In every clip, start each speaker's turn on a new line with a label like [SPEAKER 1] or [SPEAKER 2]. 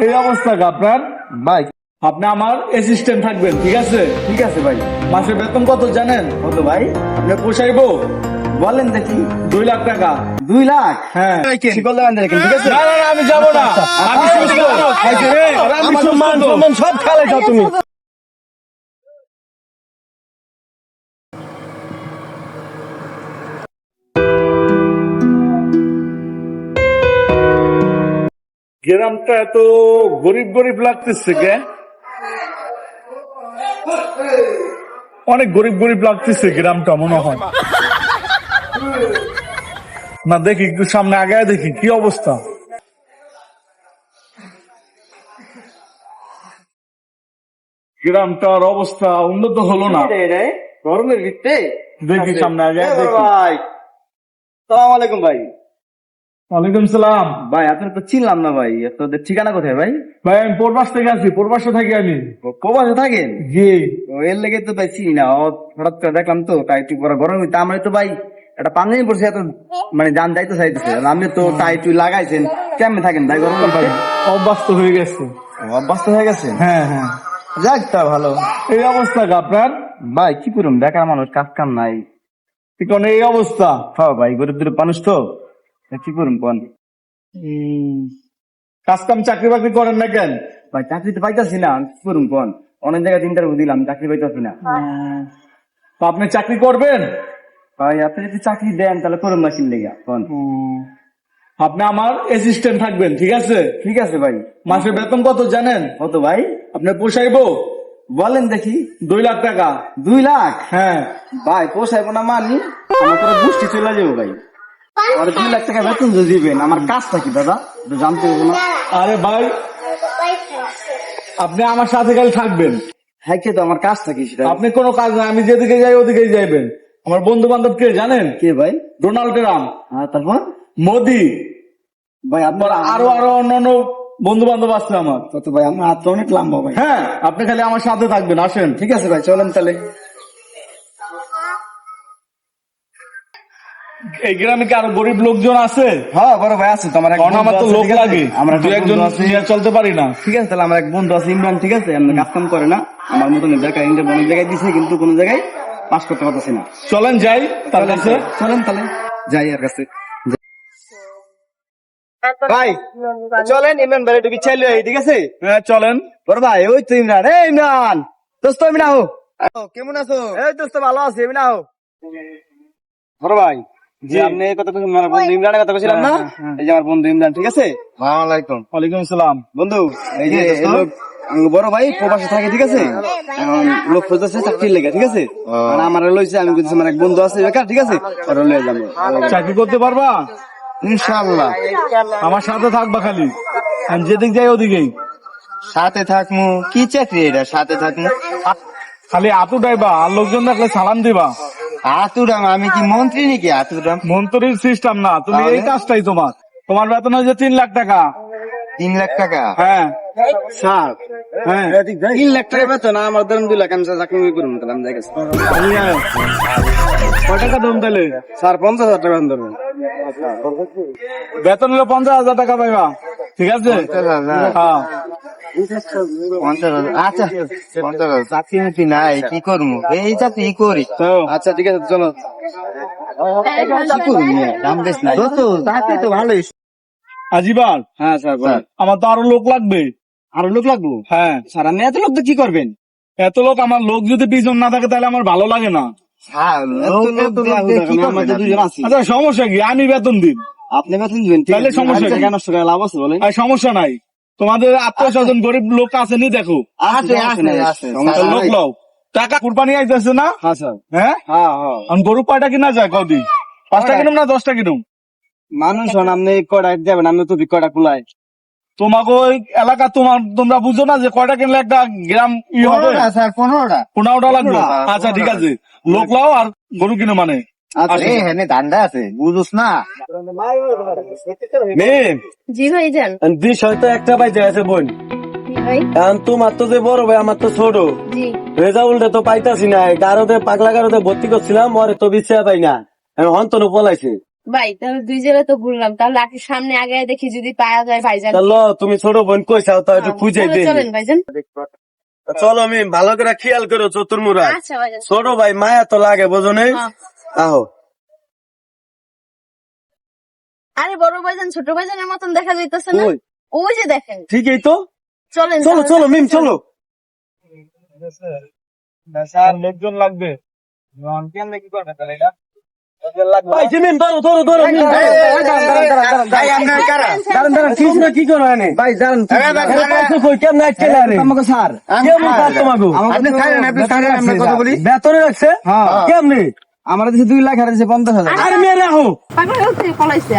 [SPEAKER 1] এই অবস্থা আপনার
[SPEAKER 2] ভাই
[SPEAKER 1] আপনি আমার অ্যাসিস্ট্যান্ট থাকবেন ঠিক আছে
[SPEAKER 2] ঠিক আছে ভাই
[SPEAKER 1] মাসের বেতন কত জানেন
[SPEAKER 2] কত ভাই
[SPEAKER 1] আপনি পোষাইবো
[SPEAKER 2] বলেন দেখি
[SPEAKER 1] দুই লাখ টাকা
[SPEAKER 2] দুই লাখ
[SPEAKER 1] হ্যাঁ
[SPEAKER 2] ঠিক আছে
[SPEAKER 1] না না আমি যাব না আমি।
[SPEAKER 2] সব খালে যাও তুমি
[SPEAKER 1] গ্রামটা এত গরিব গরিব লাগতেছে কে? অনেক গরিব গরিব লাগতেছে গ্রামটা মনে হয়। না দেখি একটু সামনে আগে দেখি কি অবস্থা? গ্রামটার অবস্থা উন্নত হলো না।
[SPEAKER 2] গরমের ভিত্তে
[SPEAKER 1] দেখি সামনে আগে দেখি।
[SPEAKER 2] ভাই সালাম আলাইকুম ভাই।
[SPEAKER 1] ওয়ালাইকুম সালাম।
[SPEAKER 2] ভাই আপনার তো চিনলাম না ভাই আপনাদের ঠিকানা কোথায় ভাই?
[SPEAKER 1] ভাই আমি পূর্বাস থেকে আছি পূর্বাসে থাকি আমি।
[SPEAKER 2] প্রবাসে থাকেন?
[SPEAKER 1] জি।
[SPEAKER 2] ও, এর লেগে তো ভাই চিনি না হঠাৎ করে দেখলাম তো তাই একটু পরে গরম হইতে আমার তো ভাই একটা পাঞ্জাবি পড়ছে এত মানে যান যাইতে চাইতেছে আপনি তো টাই টুই লাগাইছেন কেমনে থাকেন ভাই গরম ভাই?
[SPEAKER 1] অভ্যস্ত হয়ে গেছে।
[SPEAKER 2] অভ্যস্ত হয়ে গেছে?
[SPEAKER 1] হ্যাঁ হ্যাঁ।
[SPEAKER 2] যাক তা ভালো।
[SPEAKER 1] এই অবস্থা আপনার?
[SPEAKER 2] ভাই কি করুন বেকার মানুষ কাজ কাম নাই।
[SPEAKER 1] এই অবস্থা।
[SPEAKER 2] হ্যাঁ ভাই গরিব গরিব মানুষ তো তা। কি করুন
[SPEAKER 1] কাজ কাম চাকরি বাকরি করেন না কেন?
[SPEAKER 2] ভাই চাকরি তো পাইতাছি না কি করুন অনেক জায়গায় ইন্টারভিউ দিলাম চাকরি পাইতাছি না।
[SPEAKER 1] তো আপনি চাকরি করবেন?
[SPEAKER 2] ভাই আপনি যদি চাকরি দেন তাহলে করুন মাসির লেগে কোন
[SPEAKER 1] আপনি আমার অ্যাসিস্ট্যান্ট থাকবেন ঠিক আছে?
[SPEAKER 2] ঠিক আছে ভাই।
[SPEAKER 1] মাসের বেতন কত জানেন?
[SPEAKER 2] কত ভাই?
[SPEAKER 1] আপনি পোষাইবো?
[SPEAKER 2] বলেন দেখি।
[SPEAKER 1] দুই লাখ টাকা।
[SPEAKER 2] দুই লাখ?
[SPEAKER 1] হ্যাঁ।
[SPEAKER 2] ভাই পোষাইব না মানি? আমার পুরো গোষ্ঠী চলে যাব ভাই। আর দুই লাখ টাকা বেতন যদি দিবেন আমার কাজটা কি দাদা? একটু জানতে হবে না।
[SPEAKER 1] আরে ভাই আপনি আমার সাথে খালি থাকবেন।
[SPEAKER 2] হ্যাঁ কে তো? আমার কাজটা কি সেটা?
[SPEAKER 1] আপনি কোনো কাজ না আমি যেদিকে যাই ওদিকেই যাইবেন। আমার বন্ধু বান্ধব কে জানেন?
[SPEAKER 2] কে ভাই?
[SPEAKER 1] Donald Trump.
[SPEAKER 2] আর তারপর?
[SPEAKER 1] মোদি।
[SPEAKER 2] ভাই আপনার
[SPEAKER 1] আরও আরও অন্যান্য বন্ধু বান্ধব আছে আমার
[SPEAKER 2] কত ভাই আমার হাত অনেক লম্বা ভাই।
[SPEAKER 1] হ্যাঁ আপনি খালি আমার সাথে থাকবেন আসেন।
[SPEAKER 2] ঠিক আছে ভাই চলেন তাহলে।
[SPEAKER 1] এই গ্রামে কি আরও গরিব লোকজন আছে?
[SPEAKER 2] হ্যাঁ বড় ভাই আছে তো আমার
[SPEAKER 1] কারণ আমার তো লোক
[SPEAKER 2] ঠিক আছে?
[SPEAKER 1] লাগে।
[SPEAKER 2] আমার
[SPEAKER 1] দু একজন নিয়ে চলতে পারি না।
[SPEAKER 2] ঠিক আছে তাহলে আমার এক বন্ধু আছে ইমরান ঠিক আছে? এমনি কাজ কাম করে না। আমার মতন জায়গায় ইন্টার অনেক জায়গায় দিছে কিন্তু কোনো জায়গায় পাস করতে পারতেছি না।
[SPEAKER 1] চলেন যাই তার কাছে।
[SPEAKER 2] চলেন তাহলে। যাই আর কাছে। ভাই চলেন ইমরান ভাই একটু বিছাইলে ঠিক আছে?
[SPEAKER 1] হ্যাঁ চলেন।
[SPEAKER 2] বড় ভাই ওই তো ইমরান। এই ইমরান দোস্ত ইমরান হো কেমন আছো? এই দোস্ত ভালো আছি ইমরান হো বড় ভাই জি। আপনি কথা কইছেন আমার বন্ধু ইমরানের কথা কইছিলাম না? এই যে আমার বন্ধু ইমরান ঠিক আছে? আসসালামু আলাইকুম
[SPEAKER 1] ওয়ালাইকুম সালাম
[SPEAKER 2] বন্ধু এই যে লোক বড় ভাই প্রবাসে থাকে ঠিক আছে? এখন লোক খুঁজতেছে চাকরির লেগে ঠিক আছে? আর আমার লইছে আমি বলছি আমার এক বন্ধু আছে বেকার ঠিক আছে? ওরা লয়ে যাব।
[SPEAKER 1] চাকরি করতে পারবা?
[SPEAKER 2] ইনশাআল্লাহ।
[SPEAKER 1] আমার সাথে থাকবা খালি। আমি যেদিক যাই ওদিকেই।
[SPEAKER 2] সাথে থাকমু। কি চাকরি এটা সাথে থাকমু?
[SPEAKER 1] খালি আতু ডাইবা আর লোকজন দেখলে সালাম দিবা।
[SPEAKER 2] আতুরাম আমি কি মন্ত্রী নাকি আতুরাম?
[SPEAKER 1] মন্ত্রীর সিস্টেম না তুমি এই কাজটাই তোমার। তোমার বেতন হয়েছে তিন লাখ টাকা।
[SPEAKER 2] তিন লাখ টাকা?
[SPEAKER 1] হ্যাঁ।
[SPEAKER 2] স্যার
[SPEAKER 1] হ্যাঁ।
[SPEAKER 2] তিন লাখ টাকা বেতন আমার ধরুন দুই লাখ আমি চাকরি করুন তাহলে আমি দেখেছি
[SPEAKER 1] টাকা দম তাহলে?
[SPEAKER 2] স্যার পঞ্চাশ হাজার টাকা ধরুন
[SPEAKER 1] বেতন হলো পঞ্চাশ হাজার টাকা পাইবা। ঠিক আছে? হ্যাঁ।
[SPEAKER 2] আচ্ছা চাকরি নাকি নাই কি করব? এই চাকরি করি। আচ্ছা ঠিক আছে চলো। তো ভালোই। হ্যাঁ স্যার
[SPEAKER 1] আমার তো আরও লোক লাগবে।
[SPEAKER 2] আরও লোক লাগবো?
[SPEAKER 1] হ্যাঁ।
[SPEAKER 2] স্যার আপনি এত লোক তো কি করবেন?
[SPEAKER 1] এত লোক আমার লোক যদি পিছন না থাকে তাহলে আমার ভালো লাগে না। আচ্ছা সমস্যা কি? আমি বেতন দিন।
[SPEAKER 2] আপনি বেতন দিবেন
[SPEAKER 1] তাহলে সমস্যা
[SPEAKER 2] কেন লাভ আছে বলেন।
[SPEAKER 1] সমস্যা নাই। তোমাদের আত্মীয় স্বজন গরিব লোক আসেনি দেখো।
[SPEAKER 2] আছে আছে আছে
[SPEAKER 1] লোক লও। টাকা কুরবানি আইতেছে না?
[SPEAKER 2] হ্যাঁ স্যার।
[SPEAKER 1] হ্যাঁ?
[SPEAKER 2] হ্যাঁ হ্যাঁ।
[SPEAKER 1] গরু পাটা কিনা যায় কদি পাঁচটা কিনুম না দশটা কিনুম?
[SPEAKER 2] মানুষ হন আপনি কয়টা যাবেন আমি তো কয়টা কুলাই
[SPEAKER 1] তোমাকে ওই এলাকা তোমার তোমরা বুঝো না যে কয়টা কিনলে একটা গ্রাম ই হবে?
[SPEAKER 2] স্যার পনেরোটা।
[SPEAKER 1] পনেরোটা লাগবে? আচ্ছা ঠিক আছে। লোক লাও আর গরু কিনো মানে।
[SPEAKER 2] এখানে ধান্দা আছে বুঝুস না।
[SPEAKER 3] জি ভাইজান
[SPEAKER 4] বিষয় তো একটা পাই আছে বোন।
[SPEAKER 3] জি
[SPEAKER 4] তোমার তো যে বড় ভাই আমার তো ছোট।
[SPEAKER 3] জি।
[SPEAKER 4] রেজাউলটা তো পাইতাছি না গারোতে পাগলা গারোতে ভর্তি করছিলাম ওরে তো বিছিয়া পাই না। পলাইছে।
[SPEAKER 3] ভাই তাহলে দুই জেলা তো ঘুরলাম তাহলে সামনে আগে দেখি যদি পাওয়া যায় ভাইজান।
[SPEAKER 4] তা ল তুমি ছোট বোন কইসাও তো একটু খুঁজে
[SPEAKER 3] তাহলে
[SPEAKER 4] দে
[SPEAKER 3] চলেন ভাইজান।
[SPEAKER 4] চলো আমি ভালো করে খেয়াল করো চতুর্মুরা
[SPEAKER 3] আচ্ছা
[SPEAKER 4] ছোট ভাই মায়া তো লাগে বোঝো নেই?
[SPEAKER 3] হ্যাঁ।
[SPEAKER 4] আহো।
[SPEAKER 3] আরে বড় ভাইজান ছোট ভাইজানের মতন দেখা যাইতেছে না?
[SPEAKER 4] ওই।
[SPEAKER 3] যে দেখেন।
[SPEAKER 4] ঠিকই তো।
[SPEAKER 3] চলেন
[SPEAKER 4] চলো চলো মিম চলো।
[SPEAKER 1] স্যার লোকজন লাগবে। কেমনে কি করবে তাহলে এটা? লোকজন লাগবে।
[SPEAKER 4] ভাই যে মিম ধরো ধরো ধরো মিম ধরো।
[SPEAKER 2] ভাই আপনার কারা?
[SPEAKER 4] দাঁড়ান দাঁড়ান তোমরা কি করো এনে?
[SPEAKER 2] ভাই দাঁড়ান
[SPEAKER 4] এরা পাইছো কই কেমন আজকে আরে
[SPEAKER 2] আমাকে স্যার।
[SPEAKER 4] কেমন কাজ তোমাকে?
[SPEAKER 2] আপনি ছাড়েন আপনি ছাড়েন আমরা কথা বলি
[SPEAKER 4] বেতনে রাখছে
[SPEAKER 2] হ্যাঁ।
[SPEAKER 4] কেমনে?
[SPEAKER 2] আমার দেশে দুই লাখ আর পঞ্চাশ হাজার।
[SPEAKER 4] আরে মেরে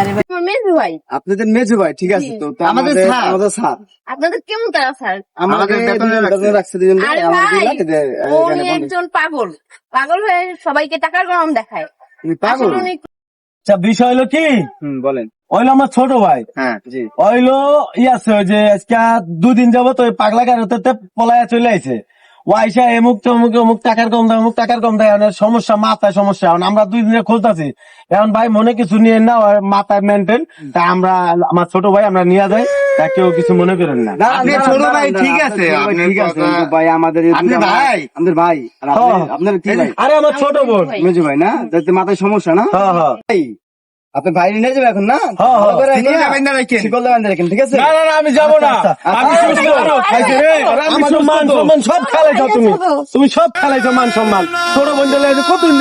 [SPEAKER 3] আরে ভাই। আমার মেজু ভাই।
[SPEAKER 2] আপনাদের মেজু ভাই ঠিক আছে তো তো
[SPEAKER 5] আমাদের
[SPEAKER 2] আমাদের
[SPEAKER 5] স্যার।
[SPEAKER 3] আপনাদের কেমন তারা স্যার?
[SPEAKER 2] আমাদের
[SPEAKER 5] বেতনে
[SPEAKER 2] বেতনে
[SPEAKER 5] রাখছে।
[SPEAKER 2] দুজন
[SPEAKER 3] আরে
[SPEAKER 2] আমার দুই
[SPEAKER 3] ভাই
[SPEAKER 2] লাখ এদের, এখানে
[SPEAKER 3] উনি একজন পাগল। পাগল হয়ে সবাইকে টাকার গরম দেখায়।
[SPEAKER 2] পাগল?
[SPEAKER 4] আচ্ছা বিষয় হলো কি?
[SPEAKER 2] বলেন।
[SPEAKER 4] ওইলো আমার ছোট ভাই।
[SPEAKER 2] হ্যাঁ জি।
[SPEAKER 4] ওইলো ই আছে ওই যে আজকে দুদিন যাবত ওই পাগলা গাড়িতে পলায়া চলে আইছে। ও আইসা এমুক তমুক অমুক টাকার কম দেয় অমুক টাকার কম দেয় সমস্যা মাথায় সমস্যা। এখন আমরা দুই দিনে খুঁজতেছি এখন ভাই মনে কিছু নিয়ে না মাথায় মেনটেন তা আমরা আমার ছোট ভাই আমরা নিয়ে যাই তা কেউ কিছু মনে করেন না।
[SPEAKER 5] ছোট ভাই ঠিক আছে,
[SPEAKER 2] ভাই ঠিক আছে। ভাই আমাদের
[SPEAKER 5] ভাই?
[SPEAKER 2] আমাদের ভাই আর আপনি-
[SPEAKER 4] হ্যাঁ।
[SPEAKER 2] আপনার
[SPEAKER 4] আরে আমার ছোট বোন।
[SPEAKER 3] ভাই।
[SPEAKER 2] মেজু ভাই না? মাথায় সমস্যা না?
[SPEAKER 4] হ্যাঁ হ্যাঁ।
[SPEAKER 2] ভাই আপনি ভাই নিয়ে যাবে এখন না?
[SPEAKER 5] শিকল রাখেন।
[SPEAKER 2] ঠিক আছে?
[SPEAKER 1] না না না আমি যাব না। আমি আমি।
[SPEAKER 4] সম্মান সব খেলাইছো তুমি। তুমি সব খেলাইছো মান সম্মান। ছোট বন্ধু কত দিন